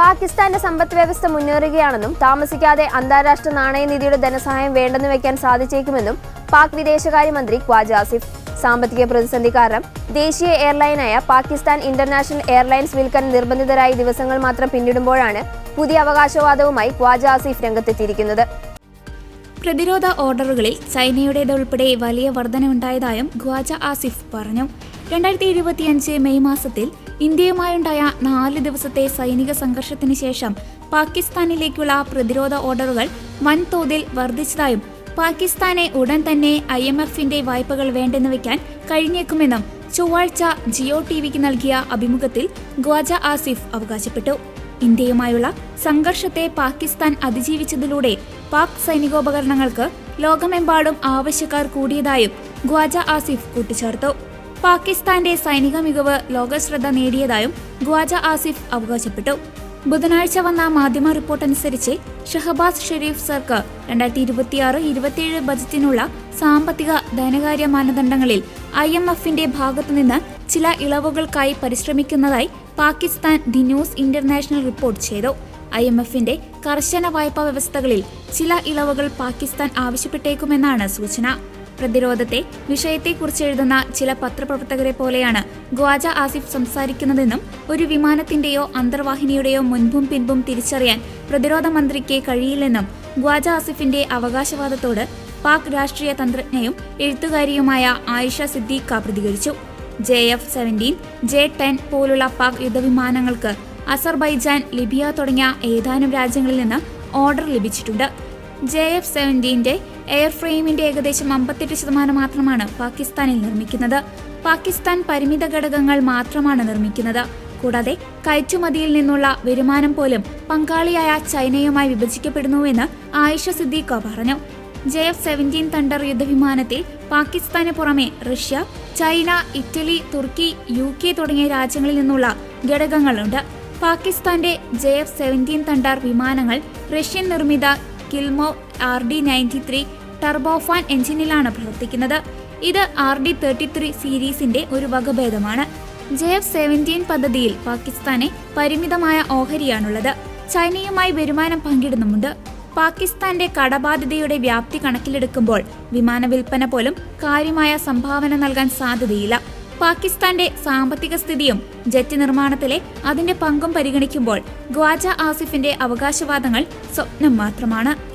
പാകിസ്ഥാന്റെ സമ്പദ് വ്യവസ്ഥ മുന്നേറുകയാണെന്നും താമസിക്കാതെ അന്താരാഷ്ട്ര നാണയനിധിയുടെ ധനസഹായം വേണ്ടെന്ന് വെക്കാൻ സാധിച്ചേക്കുമെന്നും പാക് വിദേശകാര്യമന്ത്രി ഖ്വാജ ആസിഫ്. സാമ്പത്തിക പ്രതിസന്ധി കാരണം ദേശീയ എയർലൈനായ പാകിസ്ഥാൻ ഇന്റർനാഷണൽ എയർലൈൻസ് വിൽക്കാൻ നിർബന്ധിതരായി ദിവസങ്ങൾ മാത്രം പിന്നിടുമ്പോഴാണ് പുതിയ അവകാശവാദവുമായി ഖ്വാജ ആസിഫ് രംഗത്തെത്തിയിരിക്കുന്നത്. പ്രതിരോധ ഓർഡറുകളിൽ ചൈനയുടേതുൾപ്പെടെ വലിയ വർധനയുണ്ടായതായും ഖ്വാജ ആസിഫ് പറഞ്ഞു. രണ്ടായിരത്തി മെയ് മാസത്തിൽ ഇന്ത്യയുമായുണ്ടായ നാല് ദിവസത്തെ സൈനിക സംഘർഷത്തിന് ശേഷം പാകിസ്ഥാനിലേക്കുള്ള പ്രതിരോധ ഓർഡറുകൾ വൻതോതിൽ വർദ്ധിച്ചതായും പാകിസ്ഥാനെ ഉടൻ തന്നെ ഐ എം എഫിന്റെ വായ്പകൾ വേണ്ടെന്ന് വെക്കാൻ കഴിഞ്ഞേക്കുമെന്നും ചൊവ്വാഴ്ച ജിയോ ടിവിക്ക് നൽകിയ അഭിമുഖത്തിൽ ഗ്വാജ ആസിഫ് അവകാശപ്പെട്ടു. ഇന്ത്യയുമായുള്ള സംഘർഷത്തെ പാകിസ്ഥാൻ അതിജീവിച്ചതിലൂടെ പാക് സൈനികോപകരണങ്ങൾക്ക് ലോകമെമ്പാടും ആവശ്യക്കാർ കൂടിയതായും ഗ്വാജ ആസിഫ് കൂട്ടിച്ചേർത്തു. പാകിസ്ഥാന്റെ സൈനിക മികവ് ലോകശ്രദ്ധ നേടിയതായും ഖ്വാജ ആസിഫ് അവകാശപ്പെട്ടു. ബുധനാഴ്ച വന്ന മാധ്യമ റിപ്പോർട്ട് അനുസരിച്ച് ഷഹബാസ് ഷെരീഫ് സർക്ക് രണ്ടായിരത്തി ഇരുപത്തിയാറ് ഇരുപത്തിയേഴ് ബജറ്റിനുള്ള സാമ്പത്തിക ധനകാര്യ മാനദണ്ഡങ്ങളിൽ ഐ എം എഫിന്റെ ഭാഗത്തുനിന്ന് ചില ഇളവുകൾക്കായി പരിശ്രമിക്കുന്നതായി Pakistan the news international report ചെയ്തു. ഐ എം എഫിന്റെ കർശന വായ്പാ വ്യവസ്ഥകളിൽ ചില ഇളവുകൾ പാകിസ്ഥാൻ ആവശ്യപ്പെട്ടേക്കുമെന്നാണ് സൂചന. പ്രതിരോധത്തെ വിഷയത്തെക്കുറിച്ച് എഴുതുന്ന ചില പത്രപ്രവർത്തകരെ പോലെയാണ് ഗ്വാജ ആസിഫ് സംസാരിക്കുന്നതെന്നും ഒരു വിമാനത്തിന്റെയോ അന്തർവാഹിനിയുടെയോ മുൻപും പിൻപും തിരിച്ചറിയാൻ പ്രതിരോധ മന്ത്രിക്ക് കഴിയില്ലെന്നും ഗ്വാജ ആസിഫിന്റെ അവകാശവാദത്തോട് പാക് രാഷ്ട്രീയ തന്ത്രജ്ഞയും എഴുത്തുകാരിയുമായ ആയിഷ സിദ്ദീഖ പ്രതികരിച്ചു. J F seventeen J ten Pak Pak യുദ്ധവിമാനങ്ങൾക്ക് Azerbaijan Libya തുടങ്ങിയ ഏതാനും രാജ്യങ്ങളിൽ നിന്ന് ഓർഡർ ലഭിച്ചിട്ടുണ്ട്. ജെ എഫ് സെവന്റീന്റെ എയർ ഫ്രെയിമിന്റെ ഏകദേശം അമ്പത്തെട്ട് ശതമാനം മാത്രമാണ് പാകിസ്ഥാനിൽ നിർമ്മിക്കുന്നത്. പാകിസ്ഥാൻ പരിമിത ഘടകങ്ങൾ മാത്രമാണ് നിർമ്മിക്കുന്നത്. കൂടാതെ കയറ്റുമതിയിൽ നിന്നുള്ള വരുമാനം പോലും പങ്കാളിയായ ചൈനയുമായി വിഭജിക്കപ്പെടുന്നുവെന്ന് ആയിഷ സിദ്ദീഖ പറഞ്ഞു. ജെ എഫ് സെവന്റീൻ തണ്ടർ യുദ്ധവിമാനത്തിൽ പാകിസ്ഥാന് പുറമെ റഷ്യ ചൈന ഇറ്റലി തുർക്കി യു കെ തുടങ്ങിയ രാജ്യങ്ങളിൽ നിന്നുള്ള ഘടകങ്ങളുണ്ട്. പാകിസ്ഥാന്റെ ജെ എഫ് സെവന്റീൻ തണ്ടർ വിമാനങ്ങൾ റഷ്യൻ നിർമ്മിത Klimov R D ninety three turbofan എഞ്ചിനിലാണ് പ്രവർത്തിക്കുന്നത്. ഇത് ആർ ഡി തേർട്ടി ത്രീ സീരീസിന്റെ ഒരു വകഭേദമാണ്. ജെ എഫ് സെവന്റീൻ പദ്ധതിയിൽ പാകിസ്ഥാനെ പരിമിതമായ ഓഹരിയാണുള്ളത്. ചൈനയുമായി വരുമാനം പങ്കിടുന്നുമുണ്ട്. പാകിസ്ഥാന്റെ കടബാധ്യതയുടെ വ്യാപ്തി കണക്കിലെടുക്കുമ്പോൾ വിമാന വിൽപ്പന പോലും കാര്യമായ സംഭാവന നൽകാൻ സാധ്യതയില്ല. പാകിസ്ഥാന്റെ സാമ്പത്തിക സ്ഥിതിയും ജെറ്റ് നിർമ്മാണത്തിലെ അതിന്റെ പങ്കും പരിഗണിക്കുമ്പോൾ ഗ്വാജ ആസിഫിന്റെ അവകാശവാദങ്ങൾ സ്വപ്നം മാത്രമാണ്.